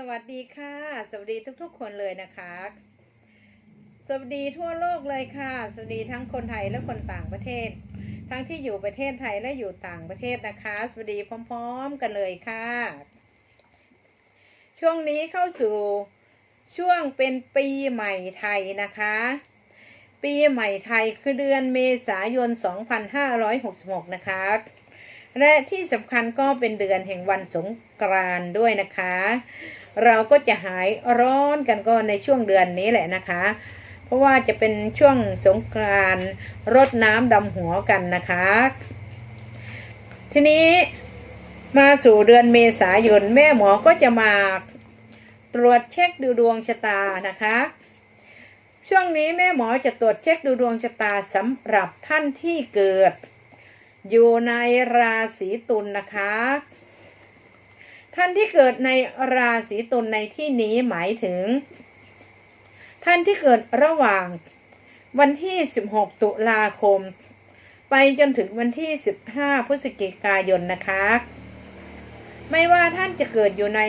สวัสดีค่ะ สวัสดีทุกๆ คนเลยนะคะ สวัสดีทั่วโลกเลยค่ะ สวัสดีทั้งคนไทยและคนต่างประเทศ ทั้งที่อยู่ประเทศไทยและอยู่ต่างประเทศนะคะ สวัสดีพร้อม ๆ กันเลยค่ะ ช่วงนี้เข้าสู่ช่วงเป็นปีใหม่ไทยนะคะ ปีใหม่ไทยคือเดือนเมษายน 2566 นะคะ และที่สำคัญก็เป็นเดือนแห่งวันสงกรานต์ด้วยนะคะ เราก็จะหายร้อนกันก็ในช่วงเดือนนี้แหละนะคะ เพราะว่าจะเป็นช่วงสงกรานต์รดน้ำดำหัวกันนะคะ ทีนี้มาสู่เดือนเมษายนแม่หมอก็จะมาตรวจเช็คดูดวงชะตานะคะ ช่วงนี้แม่หมอจะตรวจเช็คดูดวงชะตาสำหรับท่านที่เกิด อยู่ในราศีตุลนะคะ ท่านที่เกิดในราศีตุลในที่นี้หมายถึง ท่านที่เกิดระหว่างวันที่ 16 ตุลาคม ไปจนถึงวันที่ 15 พฤศจิกายนนะคะ ไม่ว่าท่านจะเกิดอยู่ใน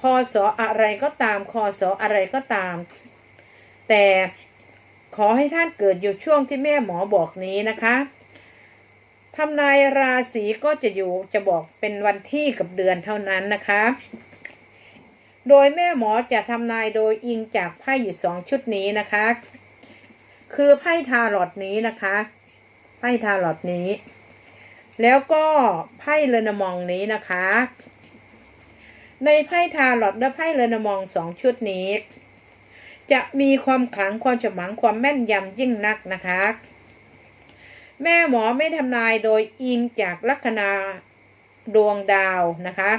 พศอะไรก็ตามคศอะไรก็ตาม แต่ขอให้ท่านเกิดอยู่ช่วงที่แม่หมอบอกนี้นะคะ ทำนายราศีก็จะอยู่จะบอกเป็นวันที่กับเดือนเท่านั้นนะคะ โดยแม่หมอจะทำนายโดยอิงจากไพ่อยู่สองชุดนี้นะคะ คือไพ่ทาร์ลอตนี้นะคะ ไพ่ทาร์ลอตนี้ แล้วก็ไพ่เรนมองนี้นะคะ ในไพ่ทาร์ลอตและไพ่เรนมองสองชุดนี้ จะมีความขลังความฉมังความแม่นยำยิ่งนักนะคะ แม่หมอไม่ทำนายโดยอิงจากลัคนาดวงดาวนะคะ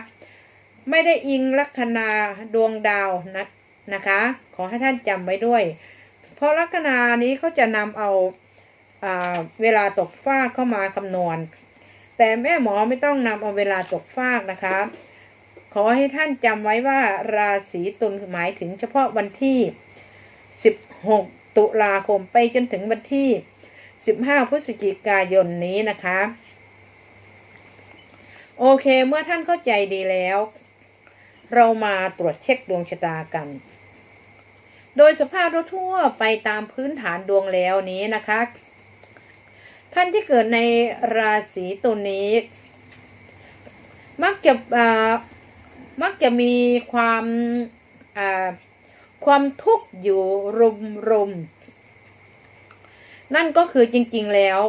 ไม่ได้อิงลัคนาดวงดาวนะนะคะ ขอให้ท่านจำไว้ด้วย เพราะลัคนานี้เขาจะนำเอาาเวลาตกฟากเข้ามาคำนวณ แต่แม่หมอไม่ต้องนำเอาเวลาตกฟากนะคะ ขอให้ท่านจำไว้ว่าราศีตุลหมายถึงเฉพาะวันที่ 16 ตุลาคมไปจนถึงวันที่ 15 พฤศจิกายนนี้นะคะ โอเคเมื่อท่านเข้าใจดีแล้ว เรามาตรวจเช็คดวงชะตากัน โดยสภาพทั่วไปตามพื้นฐานดวงแล้วนี้นะคะ ท่านที่เกิดในราศีตุลนี้ มักจะมักจะมีความความทุกข์อยู่รุมรุม นั่นก็คือจริง ๆแล้ว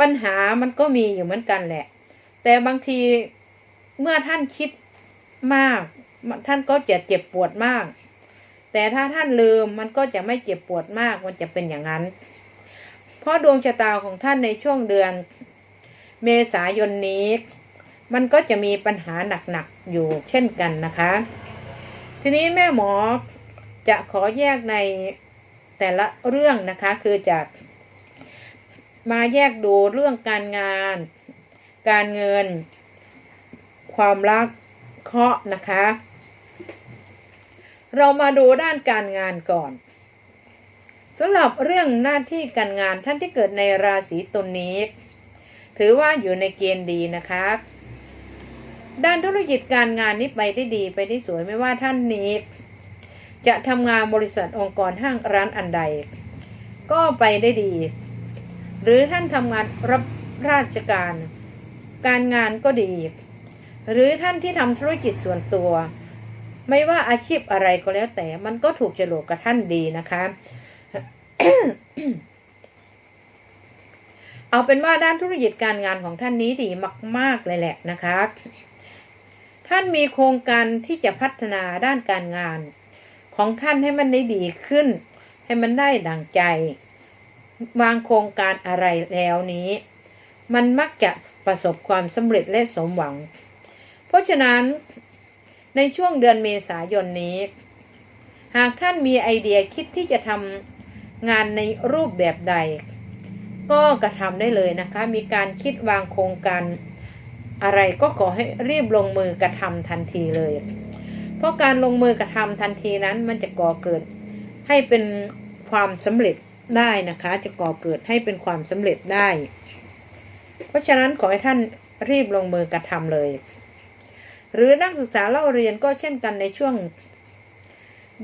ปัญหามันก็มีอยู่เหมือนกันแหละ แต่บางทีเมื่อท่านคิดมาก ท่านก็จะเจ็บปวดมาก แต่ถ้าท่านลืมมันก็จะไม่เจ็บปวดมากมันจะเป็นอย่างนั้น เพราะดวงชะตาของท่านในช่วงเดือน เมษายนนี้ มันก็จะมีปัญหาหนักๆอยู่เช่นกันนะคะ ทีนี้แม่หมอจะขอแยกใน แต่ละเรื่องนะคะคือจะมาแยกดูเรื่องการงาน การเงิน ความรักเคราะห์นะคะ เรามาดูด้านการงานก่อนสำหรับเรื่องหน้าที่การงานท่านที่เกิดในราศีตุลนี้ ถือว่าอยู่ในเกณฑ์ดีนะคะ ด้านธุรกิจการงานนี้ไปได้ดีไปได้สวยไม่ว่าท่านนี้ จะทำงานบริษัทองค์กรห้างร้านอันใด ก็ไปได้ดี หรือท่านทำงานรับราชการ การงานก็ดี หรือท่านที่ทำธุรกิจส่วนตัว ไม่ว่าอาชีพอะไรก็แล้วแต่มันก็ถูกจรวดกับท่านดีนะคะเอาเป็นว่าด้านธุรกิจการงานของท่านนี้ดีมาก ๆ เลยแหละนะคะ ท่านมีโครงการที่จะพัฒนาด้านการงาน ของท่านให้มันได้ดีขึ้น ให้มันได้ดังใจ วางโครงการอะไรแล้วนี้ มันมักจะประสบความสำเร็จและสมหวัง เพราะฉะนั้นในช่วงเดือนเมษายนนี้ หากท่านมีไอเดียคิดที่จะทำงานในรูปแบบใด ก็กระทำได้เลยนะคะ มีการคิดวางโครงการอะไรก็ขอให้รีบลงมือกระทำทันทีเลย เพราะการลงมือกระทำทันทีนั้นมันจะก่อเกิด ให้เป็นความสำเร็จได้นะคะ จะก่อเกิดให้เป็นความสำเร็จได้ เพราะฉะนั้นขอให้ท่านรีบลงมือกระทำเลย หรือนักศึกษาเล่าเรียนก็เช่นกันในช่วง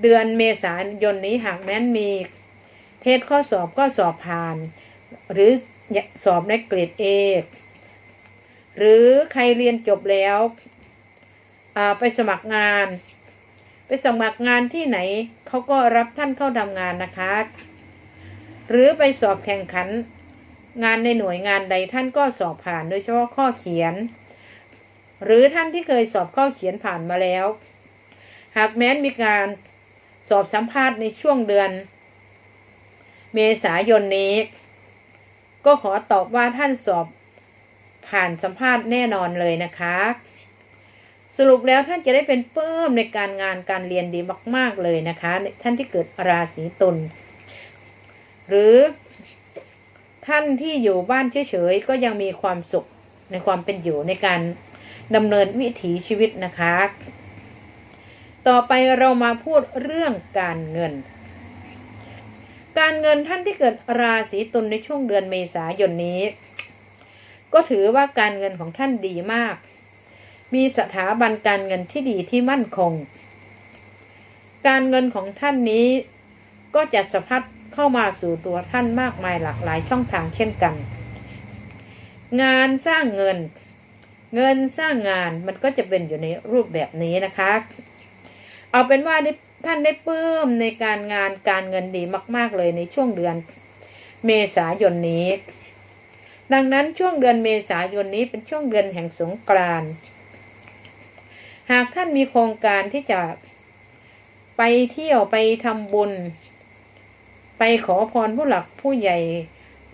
เดือนเมษายนนี้หากแม้นมีเทสข้อสอบก็สอบผ่าน หรือสอบในเกรดเอหรือใครเรียนจบแล้ว ไปสมัครงาน ไปสมัครงานที่ไหนเขาก็รับท่านเข้าทำงานนะคะ หรือไปสอบแข่งขัน งานในหน่วยงานใดท่านก็สอบผ่านโดยเฉพาะข้อเขียน หรือท่านที่เคยสอบข้อเขียนผ่านมาแล้ว หากแม้นมีการสอบสัมภาษณ์ในช่วงเดือน เมษายนนี้ ก็ขอตอบว่าท่านสอบผ่านสัมภาษณ์แน่นอนเลยนะคะ สรุปแล้วท่านจะได้เป็นเพิ่มในการงานการเรียนดีมาก ๆ เลยนะคะ ท่านที่เกิดราศีตุลหรือท่านที่อยู่บ้านเฉยๆก็ยังมีความสุขในความเป็นอยู่ในการดำเนินวิถีชีวิตนะคะ ต่อไปเรามาพูดเรื่องการเงิน การเงินท่านที่เกิดราศีตุลในช่วงเดือนเมษายนนี้ ก็ถือว่าการเงินของท่านดีมาก มีสถาบันการเงินที่ดีที่มั่นคง การเงินของท่านนี้ก็จะสะพัดเข้ามาสู่ตัวท่านมากมายหลากหลายช่องทางเช่นกัน งานสร้างเงิน เงินสร้างงานมันก็จะเป็นอยู่ในรูปแบบนี้นะคะ เอาเป็นว่าท่านได้เพิ่มในการงานการเงินดีมาก ๆ เลยในช่วงเดือนเมษายนนี้ ดังนั้นช่วงเดือนเมษายนนี้เป็นช่วงเดือนแห่งสงกรานต์ หากท่านมีโครงการที่จะไปเที่ยวไปทำบุญ ไปขอพรผู้หลักผู้ใหญ่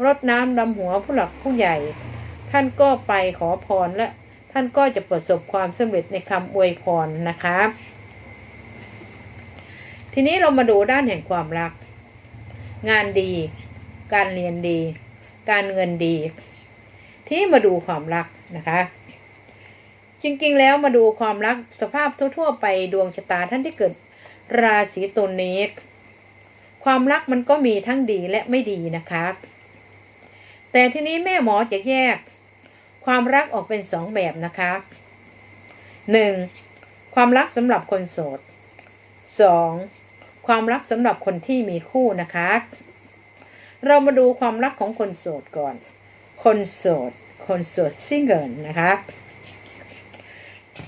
รดน้ำดำหัวผู้หลักผู้ใหญ่ ท่านก็ไปขอพรและท่านก็จะประสบความสำเร็จในคำอวยพรนะคะ ทีนี้เรามาดูด้านแห่งความรัก งานดี การเรียนดี การเงินดี ที่มาดูความรักนะคะ จริงๆ แล้วมาดูความรักสภาพทั่ว ๆ ไปดวงชะตาท่านที่เกิดราศีตุลนี้ ความรักมันก็มีทั้งดีและไม่ดีนะคะ แต่ทีนี้แม่หมอจะแยก ความรักออกเป็นสองแบบนะคะหนึ่งความรักสำหรับคนโสดสองความรักสำหรับคนที่มีคู่นะคะ เรามาดูความรักของคนโสดก่อน คนโสด คนโสดซิงเกิลนะคะ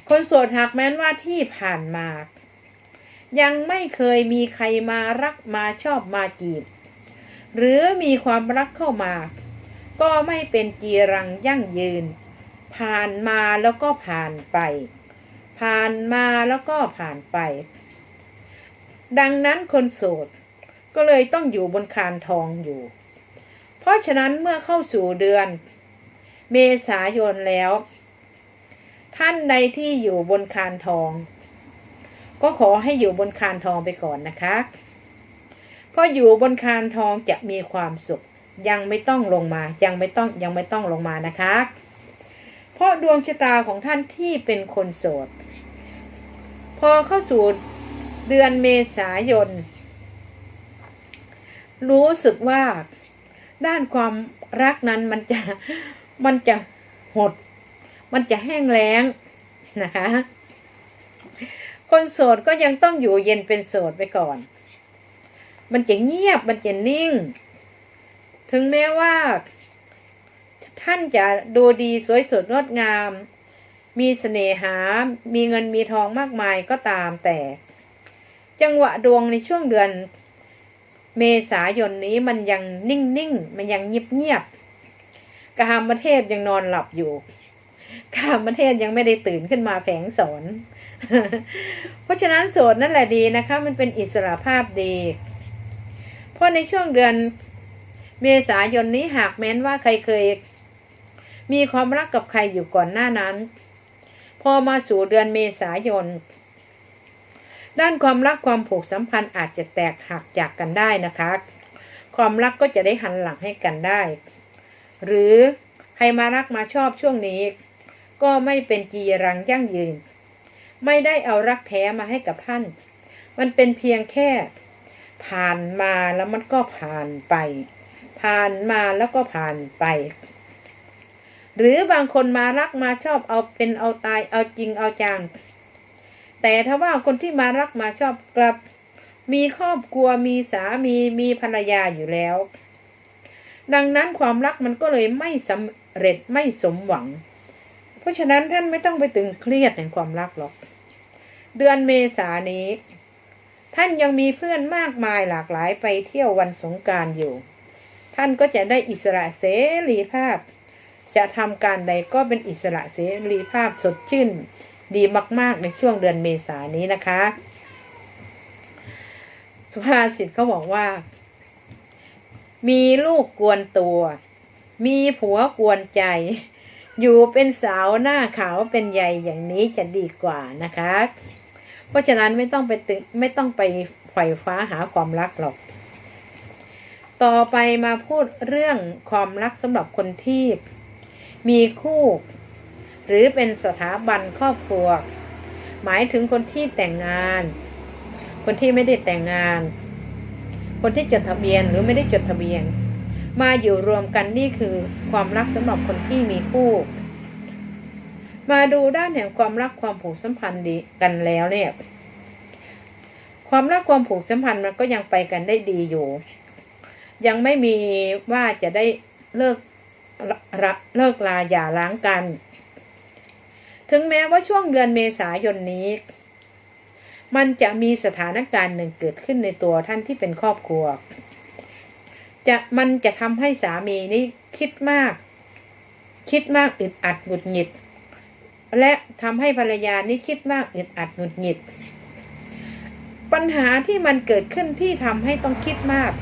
คนโสดหากแม้นว่าที่ผ่านมา ยังไม่เคยมีใครมารักมาชอบมาจีบ หรือมีความรักเข้ามา ก็ไม่เป็นจีรังยั่งยืน ผ่านมาแล้วก็ผ่านไป ผ่านมาแล้วก็ผ่านไป ดังนั้นคนโสดก็เลยต้องอยู่บนคานทองอยู่ เพราะฉะนั้นเมื่อเข้าสู่เดือน เมษายนแล้ว ท่านใดที่อยู่บนคานทอง ก็ขอให้อยู่บนคานทองไปก่อนนะคะเพราะอยู่บนคานทองจะมีความสุข ยังไม่ต้องลงมา ยังไม่ต้องยังไม่ต้องลงมานะคะ เพราะดวงชะตาของท่านที่เป็นคนโสด พอเข้าสู่เดือนเมษายน รู้สึกว่าด้านความรักนั้นมันจะมันจะหด มันจะแห้งแล้งนะคะ คนโสดก็ยังต้องอยู่เย็นเป็นโสดไปก่อน มันจะเงียบมันจะนิ่ง ถึงแม้ว่า ท่านจะดูดีสวยสดงดงาม มีเสน่หา มีเงินมีทองมากมายก็ตามแต่ จังหวะดวงในช่วงเดือนเมษายนนี้มันยังนิ่งๆ มันยังเงียบๆกามประเทศยังนอนหลับอยู่ กามประเทศยังไม่ได้ตื่นขึ้นมาแผงสอนเพราะฉะนั้นโสดนั่นแหละดีนะคะ มันเป็นอิสระภาพดี เพราะในช่วงเดือนเมษายนนี้หากแม้นว่าใครเคย มีความรักกับใครอยู่ก่อนหน้านั้น พอมาสู่เดือนเมษายน ด้านความรักความผูกสัมพันธ์อาจจะแตกหักจากกันได้นะคะ ความรักก็จะได้หันหลังให้กันได้ หรือใครมารักมาชอบช่วงนี้ ก็ไม่เป็นจีรังยั่งยืน ไม่ได้เอารักแท้มาให้กับท่าน มันเป็นเพียงแค่ ผ่านมาแล้วมันก็ผ่านไป ผ่านมาแล้วก็ผ่านไป หรือบางคนมารักมาชอบเอาเป็นเอาตายเอาจริงเอาจัง แต่ถ้าว่าคนที่มารักมาชอบกลับ มีครอบครัวมีสามีมีภรรยาอยู่แล้วดังนั้นความรักมันก็เลยไม่สำเร็จไม่สมหวัง เพราะฉะนั้นท่านไม่ต้องไปตึงเครียดในความรักหรอก เดือนเมษานี้ ท่านยังมีเพื่อนมากมายหลากหลายไปเที่ยววันสงการอยู่ ท่านก็จะได้อิสระเสรีภาพ จะทำการใดก็เป็นอิสระเสรีภาพสดชื่น ดีมาก ๆ ในช่วงเดือนเมษานี้นะคะ สุภาษิตเขาบอกว่า มีลูกกวนตัว มีผัวกวนใจ อยู่เป็นสาวหน้าขาวเป็นใยอย่างนี้จะดีกว่านะคะ เพราะฉะนั้นไม่ต้องไปตึงไม่ต้องไปไขว่ฟ้าหาความรักหรอก ต่อไปมาพูดเรื่องความรักสำหรับคนที่ มีคู่ หรือเป็นสถาบันครอบครัว หมายถึงคนที่แต่งงาน คนที่ไม่ได้แต่งงาน คนที่จดทะเบียนหรือไม่ได้จดทะเบียน มาอยู่รวมกันนี่คือความรักสำหรับคนที่มีคู่ มาดูด้านแห่งความรักความผูกสัมพันธ์ดีกันแล้วเนี่ย ความรักความผูกสัมพันธ์มันก็ยังไปกันได้ดีอยู่ ยังไม่มีว่าจะได้เลิกละเลิกลาอย่าร้างกัน ถึงแม้ว่าช่วงเดือนเมษายนนี้ มันจะมีสถานการณ์หนึ่งเกิดขึ้นในตัวท่านที่เป็นครอบครัว จะมันจะทำให้สามีนี้คิดมาก คิดมากอึดอัดหงุดหงิด และทำให้ภรรยานี้คิดมากอึดอัดหงุดหงิด ปัญหาที่มันเกิดขึ้นที่ทำให้ต้องคิดมาก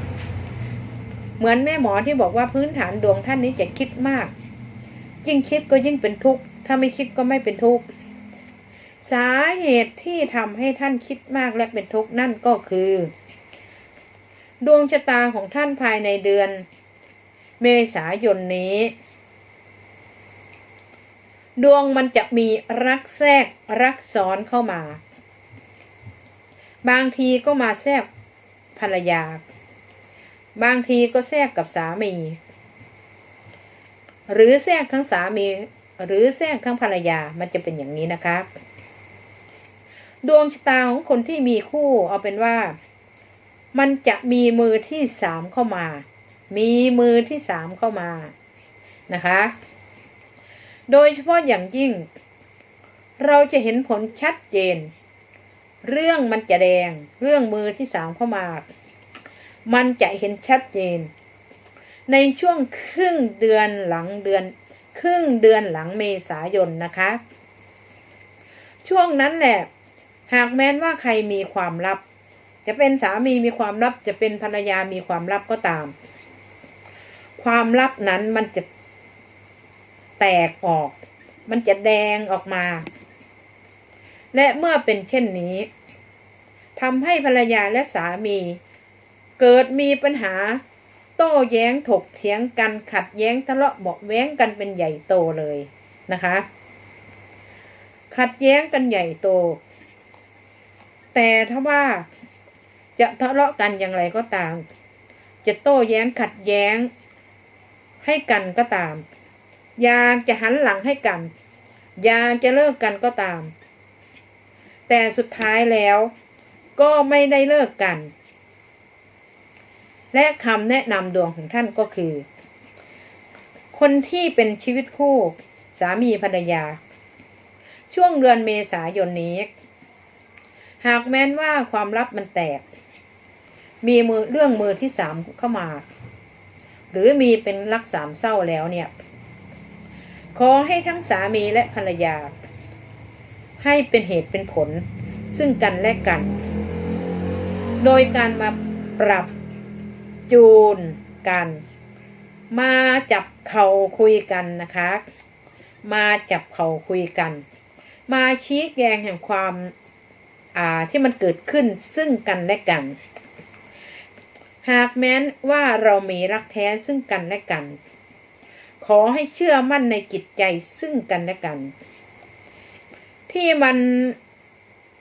เหมือนแม่หมอที่บอกว่าพื้นฐานดวงท่านนี้จะคิดมาก ยิ่งคิดก็ยิ่งเป็นทุกข์ ถ้าไม่คิดก็ไม่เป็นทุกข์ สาเหตุที่ทำให้ท่านคิดมากและเป็นทุกข์นั่นก็คือ ดวงชะตาของท่านภายในเดือน เมษายนนี้ ดวงมันจะมีรักแทรกรักซ้อนเข้ามา บางทีก็มาแทรกภรรยา บางทีก็แทรกกับสามี หรือแทรกทั้งสามี หรือแทรกทั้งภรรยามันจะเป็นอย่างนี้นะคะ ดวงชะตาของคนที่มีคู่เอาเป็นว่า มันจะมีมือที่สามเข้ามา มีมือที่สามเข้ามานะคะ โดยเฉพาะอย่างยิ่ง เราจะเห็นผลชัดเจน เรื่องมันจะแดง เรื่องมือที่สามเข้ามา มันจะเห็นชัดเจน ในช่วงครึ่งเดือนหลังเดือน ครึ่งเดือนหลังเมษายนนะคะ ช่วงนั้นแหละ หากแม้นว่าใครมีความลับ จะเป็นสามีมีความลับ จะเป็นภรรยามีความลับก็ตาม ความลับนั้นมันจะแตกออก มันจะแดงออกมา และเมื่อเป็นเช่นนี้ทำให้ภรรยาและสามี เกิดมีปัญหา โต้แย้งถกเถียงกันขัดแย้งทะเลาะเบาแว้งกันเป็นใหญ่โตเลยนะคะ ขัดแย้งกันใหญ่โต แต่ถ้าว่า จะทะเลาะกันอย่างไรก็ตาม จะโต้แย้งขัดแย้ง ให้กันก็ตาม อยากจะหันหลังให้กัน อยากจะเลิกกันก็ตาม แต่สุดท้ายแล้วก็ไม่ได้เลิกกัน และคำแนะนำดวงของท่านก็คือ คนที่เป็นชีวิตคู่ สามีภรรยา ช่วงเดือนเมษายนนี้ หากแม้นว่าความลับมันแตก มีมือเรื่องมือที่สามเข้ามา หรือมีเป็นรักสามเศร้าแล้วเนี่ย ขอให้ทั้งสามีและภรรยา ให้เป็นเหตุเป็นผล ซึ่งกันและกัน โดยการมาปรับจูนกัน มาจับเข่าคุยกันนะคะ มาจับเข่าคุยกัน มาชี้แจงแห่งความอ่าที่มันเกิดขึ้นซึ่งกันและกัน หากแม้นว่าเรามีรักแท้ซึ่งกันและกัน ขอให้เชื่อมั่นในจิตใจซึ่งกันและกัน ที่มัน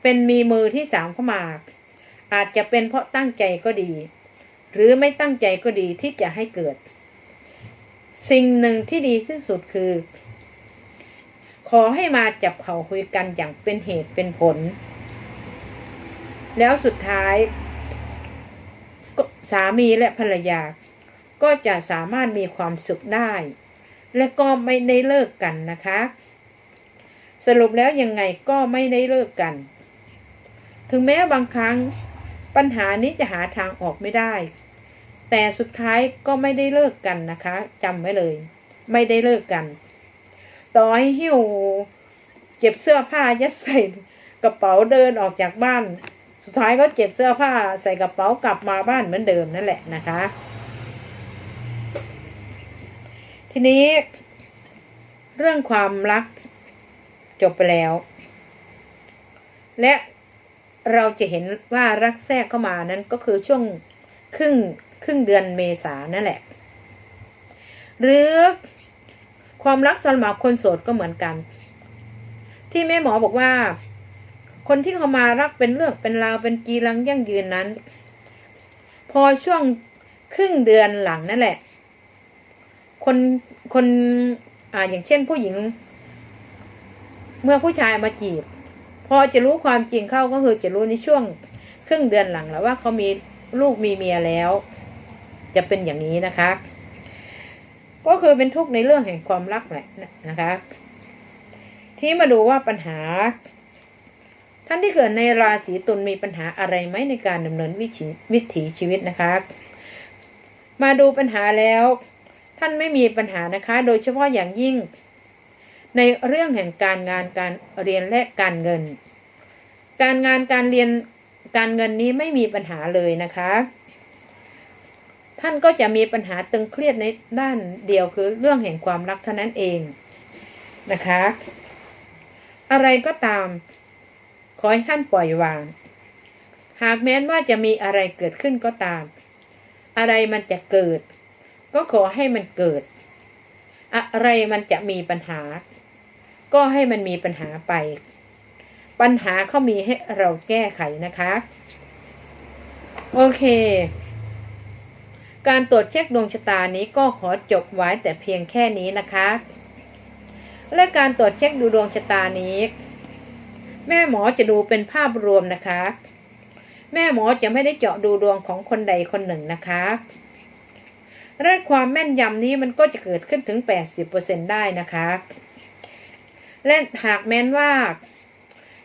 เป็นมีมือที่สามเข้ามา อาจจะเป็นเพราะตั้งใจก็ดี หรือไม่ตั้งใจก็ดีที่จะให้เกิด สิ่งหนึ่งที่ดีที่สุดคือ ขอให้มาจับเขาคุยกันอย่างเป็นเหตุเป็นผล แล้วสุดท้าย สามีและภรรยา ก็จะสามารถมีความสุขได้ และก็ไม่ได้เลิกกันนะคะ สรุปแล้วยังไงก็ไม่ได้เลิกกัน ถึงแม้บางครั้งปัญหานี้จะหาทางออกไม่ได้ แต่สุดท้ายก็ไม่ได้เลิกกันนะคะจำไว้เลย ไม่ได้เลิกกัน ต่อให้หิวเก็บเสื้อผ้ายัดใส่กระเป๋าเดินออกจากบ้าน สุดท้ายก็เก็บเสื้อผ้าใส่กระเป๋ากลับมาบ้านเหมือนเดิมนั่นแหละนะคะ ทีนี้เรื่องความรักจบไปแล้ว และเราจะเห็นว่ารักแทรกเข้ามานั้นก็คือช่วงครึ่งครึ่งเดือนเมษานั่นแหละ หรือความรักสำหรับคนโสดก็เหมือนกัน ที่แม่หมอบอกว่า คนที่เขามารักเป็นเรื่องเป็นราวเป็นกีรังยั่งยืนนั้น พอช่วงครึ่งเดือนหลังนั่นแหละ คนคนอ่าอย่างเช่นผู้หญิง เมื่อผู้ชายมาจีบ พอจะรู้ความจริงเข้าก็คือจะรู้ในช่วงครึ่งเดือนหลังแล้วว่าเขามีลูกมีเมียแล้ว จะเป็นอย่างนี้นะคะ ก็คือเป็นทุกข์ในเรื่องแห่งความรักแหละนะคะ ที่มาดูว่าปัญหา ท่านที่เกิดในราศีตุลมีปัญหาอะไรไหมในการดำเนินวิถีวิถีชีวิตนะคะ มาดูปัญหาแล้ว ท่านไม่มีปัญหานะคะ โดยเฉพาะอย่างยิ่ง ในเรื่องแห่งการงานการเรียนและการเงิน การงานการเรียนการเงินนี้ไม่มีปัญหาเลยนะคะ ท่านก็จะมีปัญหาตึงเครียดในด้านเดียวคือเรื่องแห่งความรักเท่านั้นเองนะคะ อะไรก็ตาม ขอให้ท่านปล่อยวาง หากแม้นว่าจะมีอะไรเกิดขึ้นก็ตาม อะไรมันจะเกิด ก็ขอให้มันเกิด อะไรมันจะมีปัญหา ก็ให้มันมีปัญหาไป ปัญหาเขามีให้เราแก้ไขนะคะ โอเคการตรวจเช็คดวงชะตานี้ก็ขอจบไว้แต่เพียงแค่นี้นะคะ และการตรวจเช็คดูดวงชะตานี้ แม่หมอจะดูเป็นภาพรวมนะคะ แม่หมอจะไม่ได้เจาะดูดวงของคนใดคนหนึ่งนะคะและความแม่นยำนี้มันก็จะเกิดขึ้นถึง 80%ได้นะคะ และหากแม้นว่า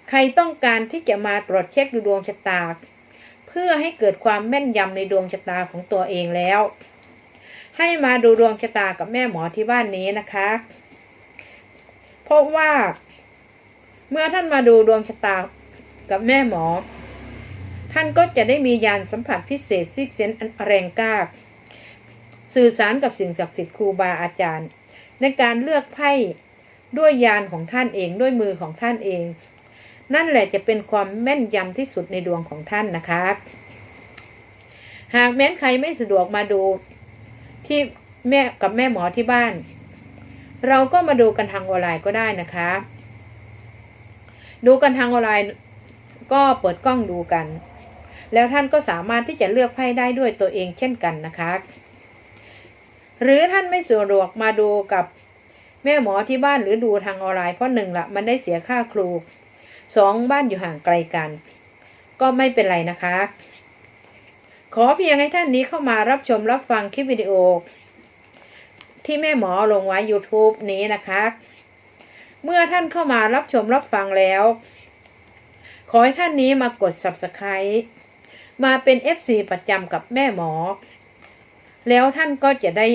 ใครต้องการที่จะมาตรวจเช็คดูดวงชะตา เพื่อให้เกิดความแม่นยำในดวงชะตาของตัวเองแล้ว ให้มาดูดวงชะตากับแม่หมอที่บ้านนี้นะคะ เพราะว่า เมื่อท่านมาดูดวงชะตากับแม่หมอ ท่านก็จะได้มียานสัมผัสพิเศษซิกเซนอันแรงกล้าสื่อสารกับสิ่งศักดิ์สิทธิ์ครูบาอาจารย์ ในการเลือกไพ่ด้วยยานของท่านเองด้วยมือของท่านเอง นั่นแหละจะเป็นความแม่นยำที่สุดในดวงของท่านนะคะ หากแม้นใครไม่สะดวกมาดูที่แม่กับแม่หมอที่บ้าน เราก็มาดูกันทางออนไลน์ก็ได้นะคะ ดูกันทางออนไลน์ก็เปิดกล้องดูกัน แล้วท่านก็สามารถที่จะเลือกไพ่ได้ด้วยตัวเองเช่นกันนะคะ หรือท่านไม่สะดวกมาดูกับแม่หมอที่บ้านหรือดูทางออนไลน์เพราะหนึ่งละมันได้เสียค่าครูสองบ้านอยู่ห่างไกลกัน ก็ไม่เป็นไรนะคะ ขอเพียงให้ท่านนี้เข้ามารับชมรับฟังคลิปวิดีโอ ที่แม่หมอลงไว้ YouTube นี้นะคะ เมื่อท่านเข้ามารับชมรับฟังแล้ว ขอให้ท่านนี้มากด Subscribe มาเป็น FC ประจำกับแม่หมอ แล้วท่านก็จะได้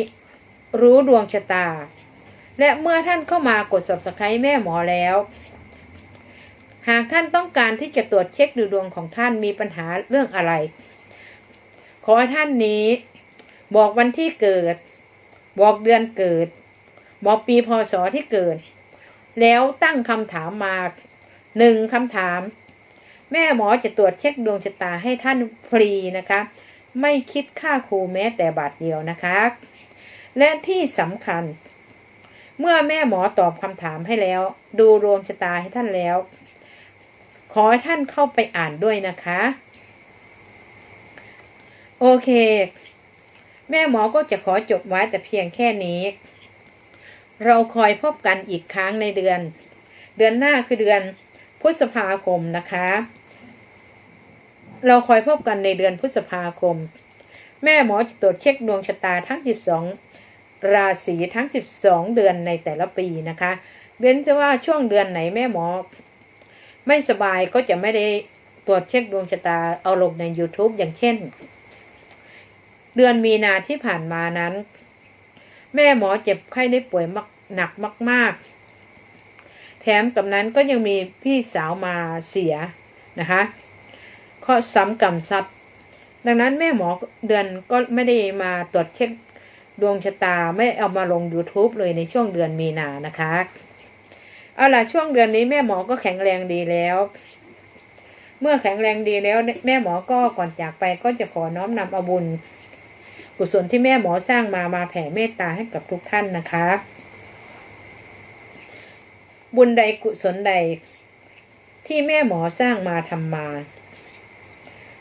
รู้ดวงชะตา และเมื่อท่านเข้ามากด Subscribe แม่หมอแล้ว หากท่านต้องการที่จะตรวจเช็คดูดวงของท่านมีปัญหาเรื่องอะไร ขอให้ท่านนี้บอกวันที่เกิด บอกเดือนเกิด บอกปีพศที่เกิด แล้วตั้งคำถามมาหนึ่งคำถาม แม่หมอจะตรวจเช็คดวงชะตาให้ท่านฟรีนะคะ ไม่คิดค่าครูแม้แต่บาทเดียวนะคะ และที่สำคัญ เมื่อแม่หมอตอบคำถามให้แล้ว ดูดวงชะตาให้ท่านแล้ว ขอให้ท่านเข้าไปอ่านด้วยนะคะ โอเค แม่หมอก็จะขอจบไว้แต่เพียงแค่นี้ เราคอยพบกันอีกครั้งในเดือน เดือนหน้าคือเดือนพฤษภาคมนะคะ เราคอยพบกันในเดือนพฤษภาคม แม่หมอจะตรวจเช็คดวงชะตาทั้ง 12 ราศีทั้ง 12 เดือนในแต่ละปีนะคะเว้นจะว่าช่วงเดือนไหนแม่หมอ ไม่สบายก็จะไม่ได้ตรวจเช็คดวงชะตาเอาลงใน YouTube อย่างเช่น เดือนมีนาที่ผ่านมานั้น แม่หมอเจ็บไข้ได้ป่วยมากหนักมาก ๆ แถมกับนั้นก็ยังมีพี่สาวมาเสียนะคะข้อซ้ำกรรมซัดดังนั้นแม่หมอเดือนก็ไม่ได้มาตรวจเช็คดวงชะตาไม่เอามาลง YouTube เลยในช่วงเดือนมีนานะคะ เอาล่ะช่วงเดือนนี้แม่หมอก็แข็งแรงดีแล้ว เมื่อแข็งแรงดีแล้ว แม่หมอก็ก่อนจากไปก็จะขอน้อมนำเอาบุญ กุศลที่แม่หมอสร้างมามาแผ่เมตตาให้กับทุกท่านนะคะ บุญใดกุศลใด ที่แม่หมอสร้างมาทำมา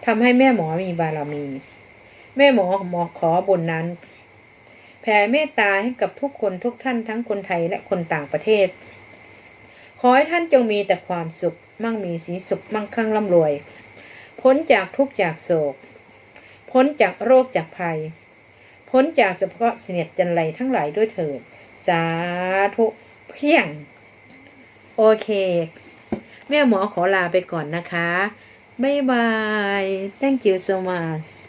ทำให้แม่หมอมีบารมี แม่หมอหมอขอบุญนั้น แผ่เมตตาให้กับทุกคนทุกท่านทั้งคนไทยและคนต่างประเทศ ขอให้ท่านจงมีแต่ความสุข มั่งมีสีสุข มั่งคั่งร่ำรวย พ้นจากทุกข์จากโศก พ้นจากโรคจากภัย พ้นจากสภาวะเสนียดจันไรทั้งหลายด้วยเถิด สาธุเพียง โอเค แม่หมอขอลาไปก่อนนะคะ บ๊ายบาย thank you so much